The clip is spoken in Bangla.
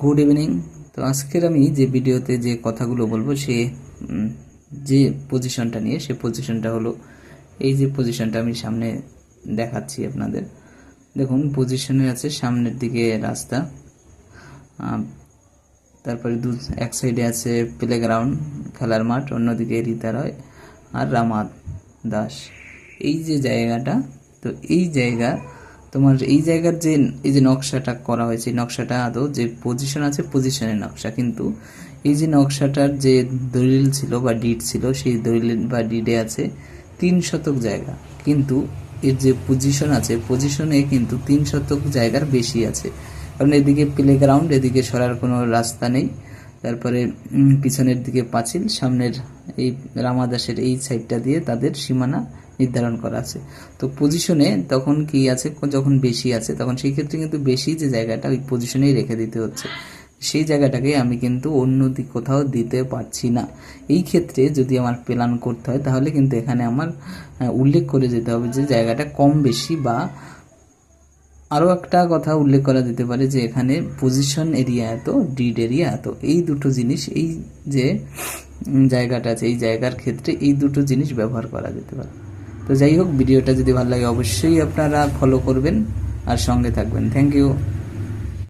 গুড ইভিনিং তো আজকের আমি যে ভিডিওতে যে কথাগুলো বলব, সে যে পজিশনটা নিয়ে, সে পজিশনটা হলো, এই যে পজিশনটা আমি সামনে দেখাচ্ছি আপনাদের। দেখুন পজিশনে আছে সামনের দিকে রাস্তা তারপরে দু, এক সাইডে আছে প্লেগ্রাউন্ড খেলার মাঠ, অন্যদিকে হৃদয় আর রামাদ দাস এই যে জায়গাটা, তো এই জায়গা তোমার এই জায়গার যে, এই যে নকশাটা করা হয়েছে নকশাটা আদৌ যে পজিশন আছে পজিশনের নকশা। কিন্তু এই যে নকশাটার যে দলিল ছিল বা ডিড ছিল, সেই দলিল বা ডিডে আছে তিন শতক জায়গা। কিন্তু এর যে পজিশন আছে পজিশনে কিন্তু তিন শতক জায়গার বেশি আছে। কারণ এদিকে প্লেগ্রাউন্ড এদিকে সরার কোনো রাস্তা নেই। তারপরে পিছনের দিকে পাঁচিল, সামনের এই রামাদাসের এই সাইডটা দিয়ে তাদের সীমানা নির্ধারণ করা আছে। তো পজিশনে তখন কি আছে? যখন বেশি আছে, তখন সেই ক্ষেত্রে কিন্তু বেশি যে জায়গাটা, ওই পজিশনেই রেখে দিতে হচ্ছে। সেই জায়গাটাকে আমি কিন্তু অন্য দিক কোথাও দিতে পারছি না। এই ক্ষেত্রে যদি আমার প্ল্যান করতে হয়, তাহলে কিন্তু এখানে আমার উল্লেখ করে যেতে হবে যে জায়গাটা কম বেশি বা আরও একটা কথা উল্লেখ করা যেতে পারে যে এখানে পজিশন এরিয়া এত ডিড এরিয়া এত। এই দুটো জিনিস, এই যে জায়গাটা আছে, এই জায়গার ক্ষেত্রে এই দুটো জিনিস ব্যবহার করা যেতে পারে। তো যাই হোক, ভিডিওটা যদি ভালো লাগে, অবশ্যই আপনারা ফলো করবেন আর সঙ্গে থাকবেন। Thank you